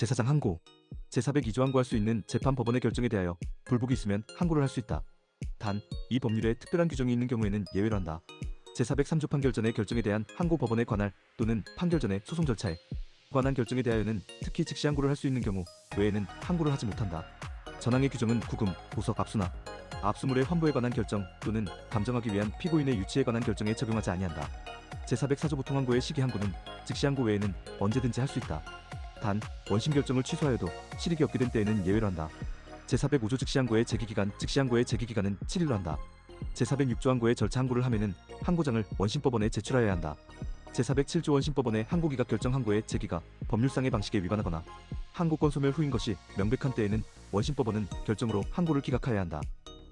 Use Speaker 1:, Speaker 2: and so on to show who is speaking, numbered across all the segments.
Speaker 1: 제사장 항고 제402조 항고할 수 있는 재판 법원의 결정에 대하여 불복이 있으면 항고를 할 수 있다. 단, 이 법률에 특별한 규정이 있는 경우에는 예외로 한다. 제403조 판결 전의 결정에 대한 항고 법원의 관할 또는 판결 전의 소송 절차에 관한 결정에 대하여는 특히 즉시 항고를 할 수 있는 경우 외에는 항고를 하지 못한다. 전항의 규정은 구금, 보석, 압수나 압수물의 환부에 관한 결정 또는 감정하기 위한 피고인의 유치에 관한 결정에 적용하지 아니한다. 제404조 보통 항고의 시기 항고는 즉시 항고 외에는 언제든지 할 수 있다. 단 원심 결정을 취소하여도 실익이 없게 된 때에는 예외로 한다. 제405조 즉시 항고의 제기 기간, 즉시 항고의 제기 기간은 7일로 한다. 제406조 항고의 절차 항고를 하면은 항고장을 원심법원에 제출하여야 한다. 제407조 원심법원의 항고기각 결정 항고의 제기가 법률상의 방식에 위반하거나 항고권 소멸 후인 것이 명백한 때에는 원심법원은 결정으로 항고를 기각하여야 한다.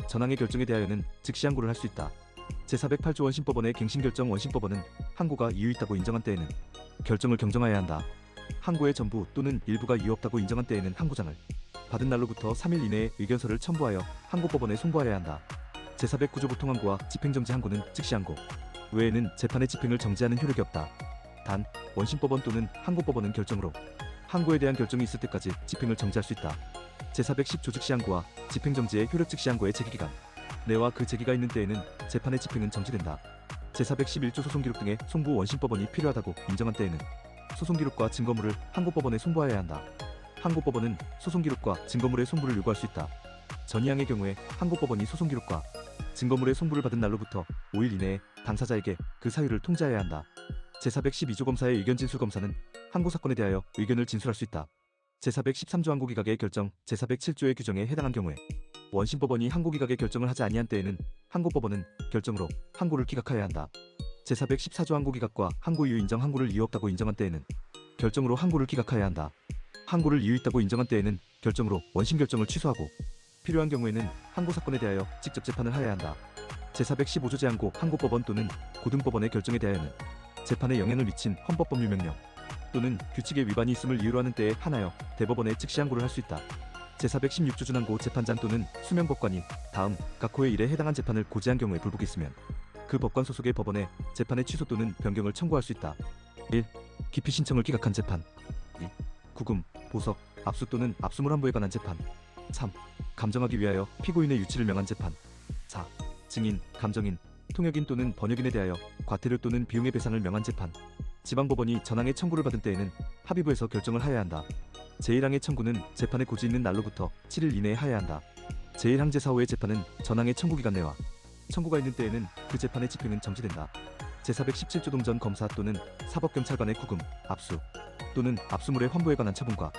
Speaker 1: 전항의 결정에 대하여는 즉시 항고를 할 수 있다. 제408조 원심법원의 갱신결정 원심법원은 항고가 이유 있다고 인정한 때에는 결정을 경정하여야 한다. 항고의 전부 또는 일부가 이유 없다고 인정한 때에는 항고장을 받은 날로부터 3일 이내에 의견서를 첨부하여 항고법원에 송부하여야 한다. 제409조 보통항고와 집행정지 항고는 즉시 항고 외에는 재판의 집행을 정지하는 효력이 없다. 단 원심법원 또는 항고법원은 결정으로 항고에 대한 결정이 있을 때까지 집행을 정지할 수 있다. 제410조 즉시 항고와 집행정지의 효력 즉시 항고의 제기기간 내와 그 제기가 있는 때에는 재판의 집행은 정지된다. 제411조 소송기록 등의 송부 원심법원이 필요하다고 인정한 때에는 소송 기록과 증거물을 항고법원에 송부하여야 한다. 항고법원은 소송 기록과 증거물의 송부를 요구할 수 있다. 전이항의 경우에 항고법원이 소송 기록과 증거물의 송부를 받은 날로부터 5일 이내에 당사자에게 그 사유를 통지하여야 한다. 제412조 검사의 의견 진술 검사는 항고 사건에 대하여 의견을 진술할 수 있다. 제413조 항고기각의 결정, 제407조의 규정에 해당한 경우에 원심법원이 항고기각의 결정을 하지 아니한 때에는 항고법원은 결정으로 항고를 기각하여야 한다. 제414조 항고기각과 항고 이유 인정 항고를 이유 없다고 인정한 때에는 결정으로 항고를 기각하여야 한다. 항고를 이유 있다고 인정한 때에는 결정으로 원심 결정을 취소하고 필요한 경우에는 항고 사건에 대하여 직접 재판을 하여야 한다. 제415조 제항고 항고법원 또는 고등법원의 결정에 대하여는 재판에 영향을 미친 헌법법률 명령 또는 규칙의 위반이 있음을 이유로 하는 때에 한하여 대법원에 즉시 항고를 할 수 있다. 제416조 준항고 재판장 또는 수명법관이 다음 각 호의 일에 해당한 재판을 고지한 경우에 불복이 있으면 그 법관 소속의 법원에 재판의 취소 또는 변경을 청구할 수 있다. 1. 기피 신청을 기각한 재판 2. 구금, 보석, 압수 또는 압수물 환부에 관한 재판 3. 감정하기 위하여 피고인의 유치를 명한 재판 4. 증인, 감정인, 통역인 또는 번역인에 대하여 과태료 또는 비용의 배상을 명한 재판 지방법원이 전항의 청구를 받은 때에는 합의부에서 결정을 하여야 한다. 제1항의 청구는 재판의 고지 있는 날로부터 7일 이내에 하여야 한다. 제1항 제4호의 재판은 전항의 청구 기간 내와 청구가 있는 때에는 그 재판의 집행은 정지된다. 제417조 동전 검사 또는 사법경찰관의 구금, 압수 또는 압수물의 환부에 관한 처분과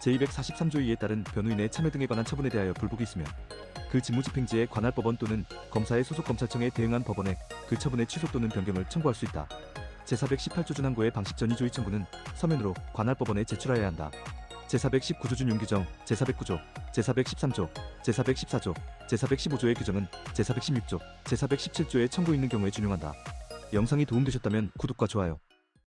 Speaker 1: 제243조 2에 따른 변호인의 참여 등에 관한 처분에 대하여 불복이 있으면 그 직무집행지의 관할 법원 또는 검사의 소속 검찰청에 대응한 법원에 그 처분의 취소 또는 변경을 청구할 수 있다. 제418조 준항고의 방식 전이 조의 청구는 서면으로 관할 법원에 제출하여야 한다. 제419조 준용 규정, 제409조, 제413조, 제414조, 제415조의 규정은 제416조, 제417조의 청구 있는 경우에 준용한다. 영상이 도움되셨다면 구독과 좋아요,